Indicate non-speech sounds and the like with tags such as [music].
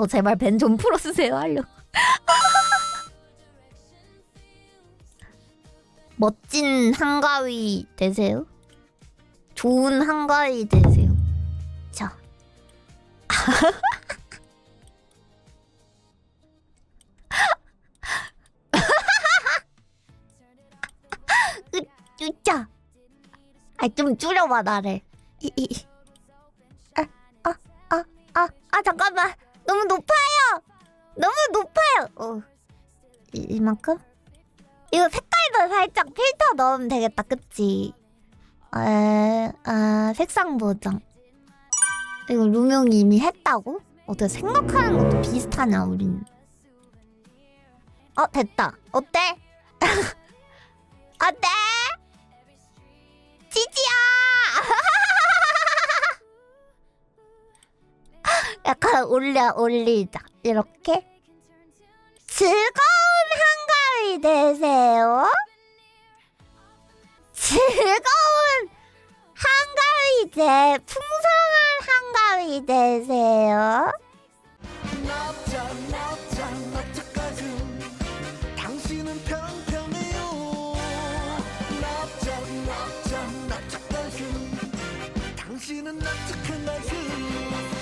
어, 제발 벤 좀 풀어 쓰세요 하려. [laughs] 멋진 한가위 되세요. 좋은 한가위 되세요. 자. [laughs] 으, 으짜. 아, 좀 줄여봐, 나를. 이, 이, 이. 아, 아, 아, 아, 아, 잠깐만. 어. 이, 이만큼? 이거 색깔도 살짝 필터 넣으면 되겠다, 그치? 에, 아, 색상 보정. 이거 루명이 이미 했다고? 어떻게 생각하는 것도 비슷하냐, 우린. 어, 됐다. 어때? [laughs] 어때? 지지야! [laughs] 약간 올려, 올리자. 이렇게. 즐거운 한가위 되세요. 즐거운 한가위 되, 풍성한 한가위 되세요. 나착한 나의